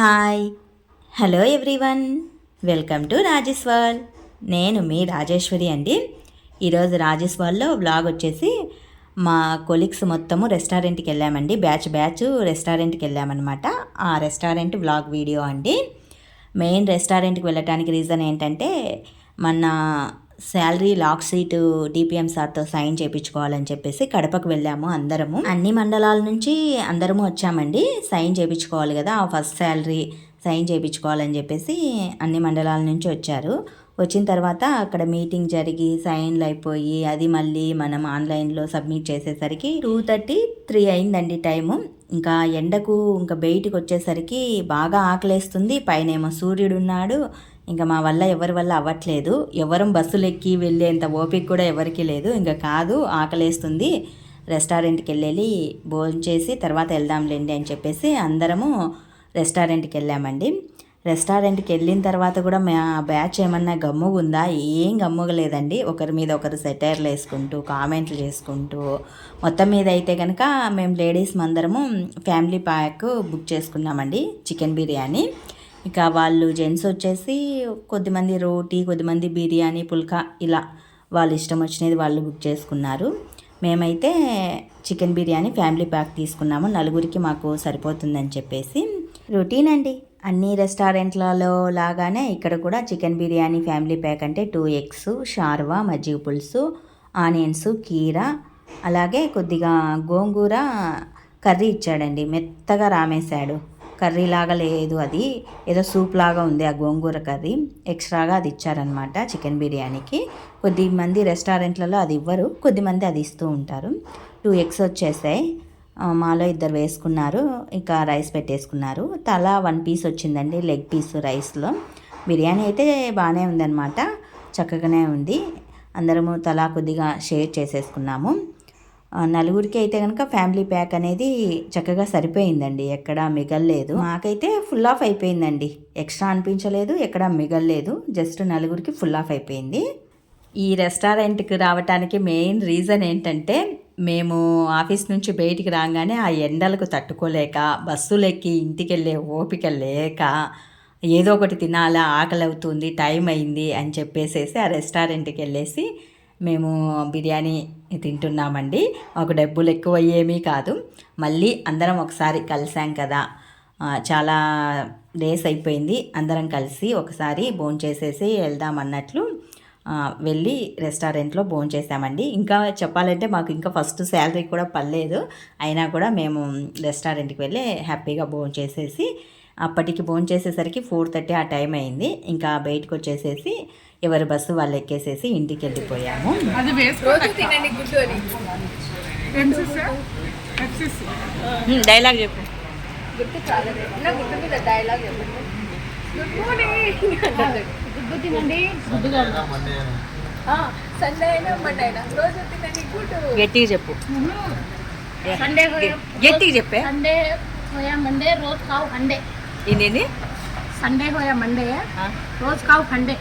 Hi. Hello everyone. Welcome to Rajeshwar నేను మీ రాజేశ్వరి అండి. ఈరోజు రాజేశ్వర్లో బ్లాగ్ వచ్చేసి మా కొలీగ్స్ మొత్తము రెస్టారెంట్కి వెళ్ళామండి. బ్యాచ్ బ్యాచ్ రెస్టారెంట్కి వెళ్ళామన్నమాట. ఆ రెస్టారెంట్ వ్లాగ్ వీడియో అండి. మెయిన్ రెస్టారెంట్కి వెళ్ళటానికి రీజన్ ఏంటంటే మన శాలరీ లాక్ సీటు డిపిఎం సార్తో సైన్ చేయించుకోవాలని చెప్పేసి కడపకు వెళ్ళాము అందరము. అన్ని మండలాల నుంచి అందరము వచ్చామండి. సైన్ చేయించుకోవాలి కదా ఆ ఫస్ట్ శాలరీ సైన్ చేయించుకోవాలని చెప్పేసి అన్ని మండలాల నుంచి వచ్చారు. వచ్చిన తర్వాత అక్కడ మీటింగ్ జరిగి సైన్లు అయిపోయి అది మళ్ళీ మనం ఆన్లైన్లో సబ్మిట్ చేసేసరికి టూ థర్టీ త్రీ అయిందండి టైము. ఇంకా ఎండకు ఇంకా బయటికి వచ్చేసరికి బాగా ఆకలేస్తుంది. పైన ఏమో సూర్యుడు ఉన్నాడు. ఇంకా మా వల్ల ఎవరి వల్ల అవ్వట్లేదు. ఎవరం బస్సులు ఎక్కి వెళ్ళేంత ఓపిక కూడా ఎవరికీ లేదు. ఇంకా కాదు ఆకలేస్తుంది. రెస్టారెంట్కి వెళ్ళి భోంచేసి తర్వాత వెళ్దాంలేండి అని చెప్పేసి అందరము రెస్టారెంట్కి వెళ్ళామండి. రెస్టారెంట్కి వెళ్ళిన తర్వాత కూడా మా బ్యాచ్ ఏమన్నా గమ్ముగుందా? ఏం గమ్ముగలేదండి. ఒకరి మీద ఒకరు సెటైర్లు వేసుకుంటూ కామెంట్లు చేసుకుంటూ మొత్తం మీద అయితే కనుక మేము లేడీస్ అందరము ఫ్యామిలీ ప్యాక్ బుక్ చేసుకున్నామండి. చికెన్ బిర్యానీ. ఇక వాళ్ళు జెంట్స్ వచ్చేసి కొద్దిమంది రోటీ కొద్దిమంది బిర్యానీ పుల్కా ఇలా వాళ్ళు ఇష్టం వచ్చినది వాళ్ళు బుక్ చేసుకున్నారు. మేమైతే చికెన్ బిర్యానీ ఫ్యామిలీ ప్యాక్ తీసుకున్నాము. నలుగురికి మాకు సరిపోతుందని చెప్పేసి. రొటీన్ అండి. అన్ని రెస్టారెంట్లలో లాగానే ఇక్కడ కూడా చికెన్ బిర్యానీ ఫ్యామిలీ ప్యాక్ అంటే టూ ఎగ్స్ షార్వా మజ్జిగ పులుసు ఆనియన్స్ కీర అలాగే కొద్దిగా గోంగూర కర్రీ ఇచ్చాడండి. మెత్తగా రామేశాడు. కర్రీ లాగా లేదు అది. ఏదో సూప్ లాగా ఉంది ఆ గోంగూర కర్రీ. ఎక్స్ట్రాగా అది ఇచ్చారనమాట చికెన్ బిర్యానీకి. కొద్ది మంది రెస్టారెంట్లలో అది ఇవ్వరు. కొద్దిమంది అది ఇస్తూ ఉంటారు. టూ ఎగ్స్ వచ్చేసాయి. మాలో ఇద్దరు వేసుకున్నారు. ఇంకా రైస్ పెట్టేసుకున్నారు. తల వన్ పీస్ వచ్చిందండి లెగ్ పీస్ రైస్లో. బిర్యానీ అయితే బాగానే ఉందన్నమాట. చక్కగానే ఉంది. అందరము తలా కొద్దిగా షేర్ చేసేసుకున్నాము. నలుగురికి అయితే కనుక ఫ్యామిలీ ప్యాక్ అనేది చక్కగా సరిపోయిందండి ఎక్కడా మిగల్లేదు. మాకైతే ఫుల్ ఆఫ్ అయిపోయిందండి. ఎక్స్ట్రా అనిపించలేదు ఎక్కడా మిగల్లేదు. జస్ట్ నలుగురికి ఫుల్ ఆఫ్ అయిపోయింది. ఈ రెస్టారెంట్కి రావటానికి మెయిన్ రీజన్ ఏంటంటే మేము ఆఫీస్ నుంచి బయటికి రాగానే ఆ ఎండలకు తట్టుకోలేక బస్సులెక్కి ఇంటికి వెళ్ళే ఓపిక లేక ఏదో ఒకటి తినాలా ఆకలి అవుతుంది టైం అయింది అని చెప్పేసేసి ఆ రెస్టారెంట్కి వెళ్ళేసి మేము బిర్యానీ తింటున్నామండి. ఒక డబ్బులు ఎక్కువ అయ్యేమీ కాదు. మళ్ళీ అందరం ఒకసారి కలిసాం కదా. చాలా డేస్ అయిపోయింది. అందరం కలిసి ఒకసారి భోంచేసేసి వెళ్దాం అన్నట్లు వెళ్ళి రెస్టారెంట్లో భోంచేసామండి ఇంకా చెప్పాలంటే మాకు ఇంకా ఫస్ట్ శాలరీ కూడా పర్లేదు అయినా కూడా మేము రెస్టారెంట్కి వెళ్ళి హ్యాపీగా భోంచేసేసి అప్పటికి భోంచేసేసరికి ఫోర్ థర్టీ ఆ టైం అయింది. ఇంకా బయటకు వచ్చేసేసి ఎవరి బస్సు వాళ్ళు ఎక్కేసేసి ఇంటికి వెళ్ళిపోయాము. డైలాగ్ చెప్పు. గట్టిగా చెప్పు. గట్టిగా చెప్పే. సండే హోయా మండే రోజు కావు హండే. Sunday హోయా Monday. రోజు కావు హండే.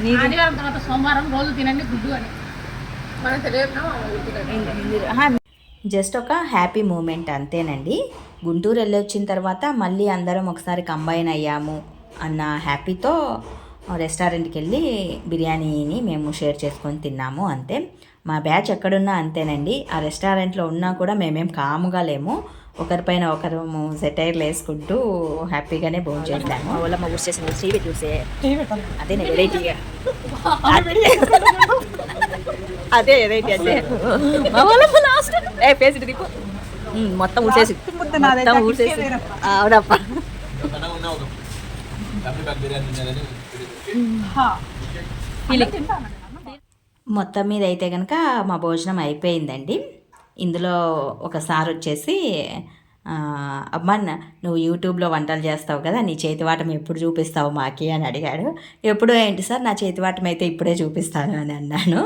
ఆదివారం తర్వాత సోమవారం రోజు తినండి గుడ్డు అని. మనం తెలియదు జస్ట్ ఒక హ్యాపీ మూమెంట్ అంతేనండి. గుంటూరు వెళ్ళొచ్చిన తర్వాత మళ్ళీ అందరం ఒకసారి కంబైన్ అయ్యాము అన్న హ్యాపీతో రెస్టారెంట్కి వెళ్ళి బిర్యానీని మేము షేర్ చేసుకొని తిన్నాము అంతే. మా బ్యాచ్ ఎక్కడున్నా అంతేనండి. ఆ రెస్టారెంట్లో ఉన్నా కూడా మేమేం కాముగా లేము. ఒకరిపైన ఒకరు సెటైర్లు వేసుకుంటూ హ్యాపీగానే భోజనం చేస్తాము వాళ్ళ మా ఊరు చేసిన టీవీ చూసే. అదే వెరైటీగా అదే వెరైటీ అంటే ఏ ఫేస్ దిక్కు మొత్తం ఊసేసి మొత్తం ఊసేసి అవునప్ప. మొత్తం మీద అయితే కనుక మా భోజనం అయిపోయిందండి. ఇందులో ఒకసారి వచ్చేసి అమ్మ నువ్వు యూట్యూబ్లో వంటలు చేస్తావు కదా నీ చేతివాటం ఎప్పుడు చూపిస్తావు మాకి అని అడిగాడు. ఎప్పుడు ఏంటి సార్ నా చేతివాటం అయితే ఇప్పుడే చూపిస్తాను అని అన్నాను.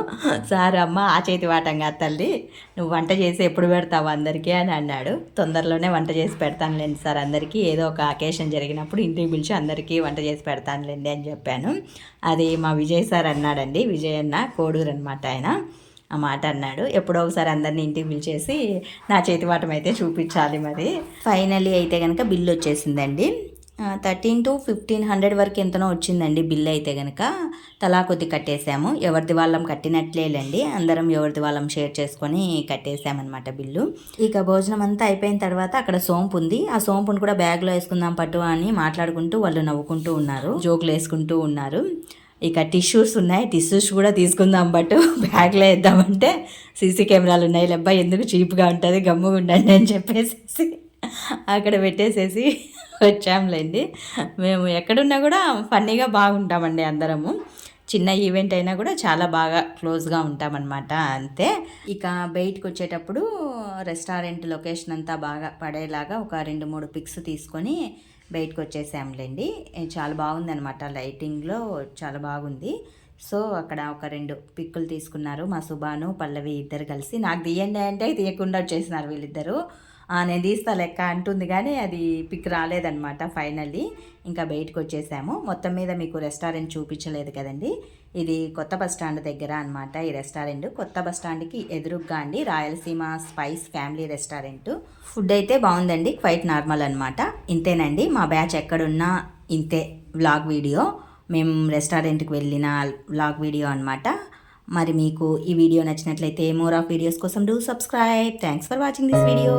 సార్ అమ్మ ఆ చేతివాటంగా తల్లి నువ్వు వంట చేసి ఎప్పుడు పెడతావు అందరికీ అని అన్నాడు. తొందరలోనే వంట చేసి పెడతానులేండి సార్ అందరికీ ఏదో ఒక అకేషన్ జరిగినప్పుడు ఇంటికి పిలిచి అందరికీ వంట చేసి పెడతానులేండి అని చెప్పాను. అది మా విజయ్ సార్ అన్నాడండి విజయ్ అన్న కోడూరు అనమాట ఆయన. ఆ మాట అన్నాడు. ఎప్పుడో ఒకసారి అందరిని ఇంటికి పిలిచేసి నా చేతివాటం అయితే చూపించాలి మరి. ఫైనలీ అయితే కనుక బిల్లు వచ్చేసిందండి. థర్టీన్ టు ఫిఫ్టీన్ హండ్రెడ్ వరకు ఎంతనో వచ్చిందండి బిల్ అయితే కనుక తలా కొద్ది కట్టేసాము ఎవరిది వాళ్ళం కట్టినట్లేలండి అందరం ఎవరిది వాళ్ళం షేర్ చేసుకొని కట్టేసామన్నమాట బిల్లు. ఇక భోజనం అంతా అయిపోయిన తర్వాత అక్కడ సోంపు ఉంది. ఆ సోంపును కూడా బ్యాగ్లో వేసుకుందాం పట్టు అని మాట్లాడుకుంటూ వాళ్ళు నవ్వుకుంటూ ఉన్నారు. జోకులు వేసుకుంటూ ఉన్నారు. ఇక టిష్యూస్ ఉన్నాయి టిష్యూస్ కూడా తీసుకుందాం బట్ బ్యాగ్లో వేద్దామంటే సీసీ కెమెరాలు ఉన్నాయి లెబ్బా ఎందుకు చీప్గా ఉంటుంది గమ్ముగా ఉండండి అని చెప్పేసి అక్కడ పెట్టేసేసి వచ్చాంలేండి. మేము ఎక్కడున్నా కూడా ఫన్నీగా బాగుంటామండి అందరము. చిన్న ఈవెంట్ అయినా కూడా చాలా బాగా క్లోజ్గా ఉంటామన్నమాట అంతే. ఇక బయటకు వచ్చేటప్పుడు రెస్టారెంట్ లొకేషన్ అంతా బాగా పడేలాగా ఒక రెండు మూడు పిక్స్ తీసుకొని బయటకు వచ్చేసాంలేండి చాలా బాగుందనమాట లైటింగ్లో చాలా బాగుంది. సో అక్కడ ఒక రెండు పిక్కులు తీసుకున్నారు మా సుబాను పల్లవి ఇద్దరు కలిసి. నాకు తీయండి అంటే తీయకుండా వచ్చేసినారు వీళ్ళిద్దరూ. నేను తీస్తా లెక్క అంటుంది కానీ అది పిక్ రాలేదనమాట ఫైనల్లీ. ఇంకా బయటకు వచ్చేసాము మొత్తం మీద మీకు రెస్టారెంట్ చూపించలేదు కదండి. ఇది కొత్త బస్ స్టాండ్ దగ్గర అనమాట ఈ రెస్టారెంట్. కొత్త బస్ స్టాండ్కి ఎదురుగ్గా అండి Rayalaseema spice family restaurant. Food అయితే బాగుందండి క్వైట్ నార్మల్ అనమాట ఇంతేనండి మా బ్యాచ్ ఎక్కడున్నా ఇంతే వ్లాగ్ వీడియో. మేము రెస్టారెంట్కి వెళ్ళిన వ్లాగ్ వీడియో అనమాట మరి మీకు ఈ వీడియో నచ్చినట్లయితే మోర్ ఆఫ్ వీడియోస్ కోసం do subscribe. Thanks for watching this video